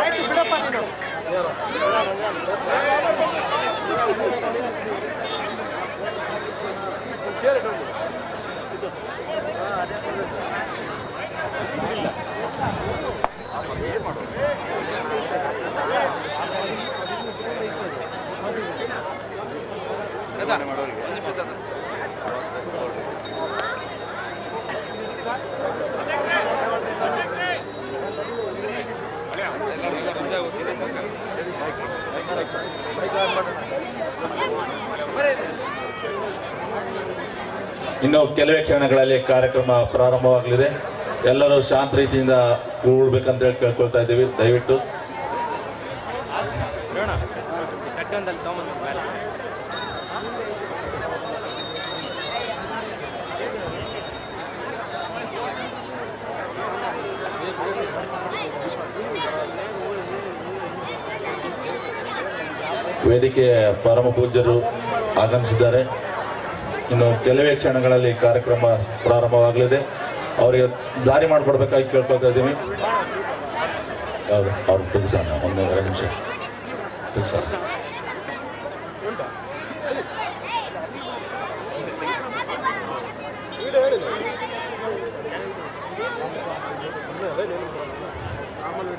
ಆಯ್ತು ಬಿಡಪ್ಪ ನೀನು ಮಾಡೋರಿಗೆ. ಇನ್ನು ಕೆಲವೇ ಕ್ಷಣಗಳಲ್ಲಿ ಕಾರ್ಯಕ್ರಮ ಪ್ರಾರಂಭವಾಗಲಿದೆ. ಎಲ್ಲರೂ ಶಾಂತ ರೀತಿಯಿಂದ ಕೂಡ್ಬೇಕಂತ ಹೇಳಿ ಕೇಳ್ಕೊಳ್ತಾ ಇದ್ದೀವಿ. ದಯವಿಟ್ಟು. ವೇದಿಕೆಯ ಪರಮ ಪೂಜ್ಯರು ಆಗಮಿಸಿದ್ದಾರೆ. ಇನ್ನು ಕೆಲವೇ ಕ್ಷಣಗಳಲ್ಲಿ ಕಾರ್ಯಕ್ರಮ ಪ್ರಾರಂಭವಾಗಲಿದೆ. ಅವರಿಗೆ ದಾರಿ ಮಾಡಿಕೊಡ್ಬೇಕಾಗಿ ಕೇಳ್ಕೊಳ್ತಾ ಇದ್ದೀವಿ. ಹೌದು, ಅವ್ರು ತೆಗಿಸೋಣ ಒಂದು ಎರಡು ನಿಮಿಷ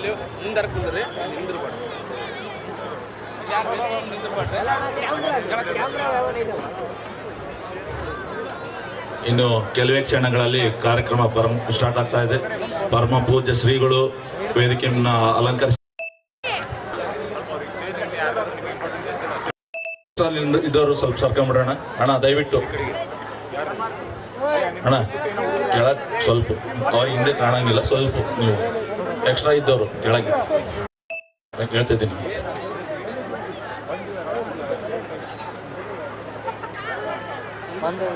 ಇಲ್ಲಿ ಮುಂದರ ಕುಂದ್ರಿ ನಿಂದ್ರಬಾರ್ದು ಇನ್ನು ಕೆಲವೇ ಕ್ಷಣಗಳಲ್ಲಿ ಕಾರ್ಯಕ್ರಮ ಪರಮ ಸ್ಟಾರ್ಟ್ ಆಗ್ತಾ ಇದೆ. ಪರಮ ಪೂಜೆ ಶ್ರೀಗಳು ವೇದಿಕೆಯನ್ನ ಅಲಂಕರಿಸಿ ಇದ್ದವರು ಸ್ವಲ್ಪ ಸರ್ಕೊಂಬಿಡೋಣ. ಅಣ್ಣ ದಯವಿಟ್ಟು. ಅಣ್ಣ ಕೆಳ ಸ್ವಲ್ಪ. ಅವಾಗ ಹಿಂದೆ ಕಾಣಂಗಿಲ್ಲ. ಸ್ವಲ್ಪ ನೀವು. ಎಕ್ಸ್ಟ್ರಾ ಇದ್ದವರು ಕೆಳಗೆ. ಹೇಳ್ತಿದ್ದೀನಿ ಒಂದು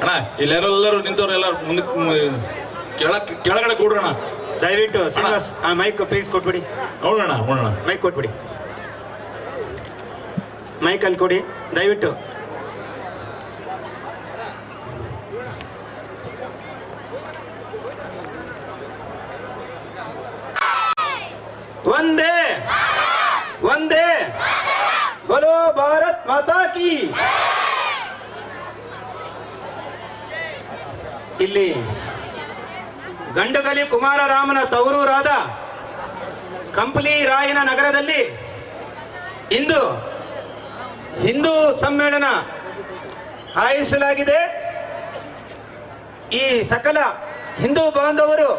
ಅಣ್ಣ ಇಲ್ಲೆಲ್ಲರೂ ನಿಂತವ್ರು ಎಲ್ಲರೂ ಮುಂದೆ ಕೆಳ ಕೆಳಗಡೆ ಕೂಡ್ರಣ ದಯವಿಟ್ಟು ಶ್ರೀನಿವಾಸ್ ಆ ಮೈಕ್ ಪ್ಲೀಸ್ ಕೊಟ್ಬಿಡಿ. ನೋಡೋಣ ನೋಡೋಣ. ಮೈಕ್ ಕೊಟ್ಬಿಡಿ. ಮೈಕ್ ಅಲ್ಲಿ ಕೊಡಿ ದಯವಿಟ್ಟು. ಒಂದೇ ಒಂದೇ ಬಲೋ ಭಾರತ್ ಮಾತಾ ಕಿ! ಇಲ್ಲಿ ಗಂಡಗಲಿ ಕುಮಾರರಾಮನ ತವರೂರಾದ ಕಂಪ್ಲಿ ರಾಯನ ನಗರದಲ್ಲಿ ಇಂದು ಹಿಂದೂ ಸಮ್ಮೇಳನ ಆಯೋಜಿಸಲಾಗಿದೆ. ಈ ಸಕಲ ಹಿಂದೂ ಬಾಂಧವರು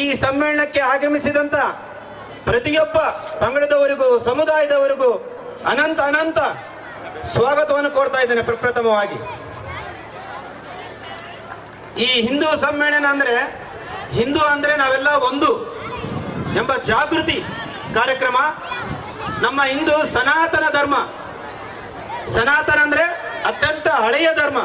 ಈ ಸಮ್ಮೇಳನಕ್ಕೆ ಆಗಮಿಸಿದಂತ ಪ್ರತಿಯೊಬ್ಬ ಪಂಗಡದವರಿಗೂ, ಸಮುದಾಯದವರಿಗೂ ಅನಂತ ಅನಂತ ಸ್ವಾಗತವನ್ನು ಕೊಡ್ತಾ ಇದ್ದೇನೆ ಪ್ರಪ್ರಥಮವಾಗಿ. ಈ ಹಿಂದೂ ಸಮ್ಮೇಳನ ಅಂದ್ರೆ ಹಿಂದೂ ಅಂದ್ರೆ ನಾವೆಲ್ಲ ಒಂದು ಎಂಬ ಜಾಗೃತಿ ಕಾರ್ಯಕ್ರಮ. ನಮ್ಮ ಹಿಂದೂ ಸನಾತನ ಧರ್ಮ. ಸನಾತನ ಅಂದ್ರೆ ಅತ್ಯಂತ ಹಳೆಯ ಧರ್ಮ.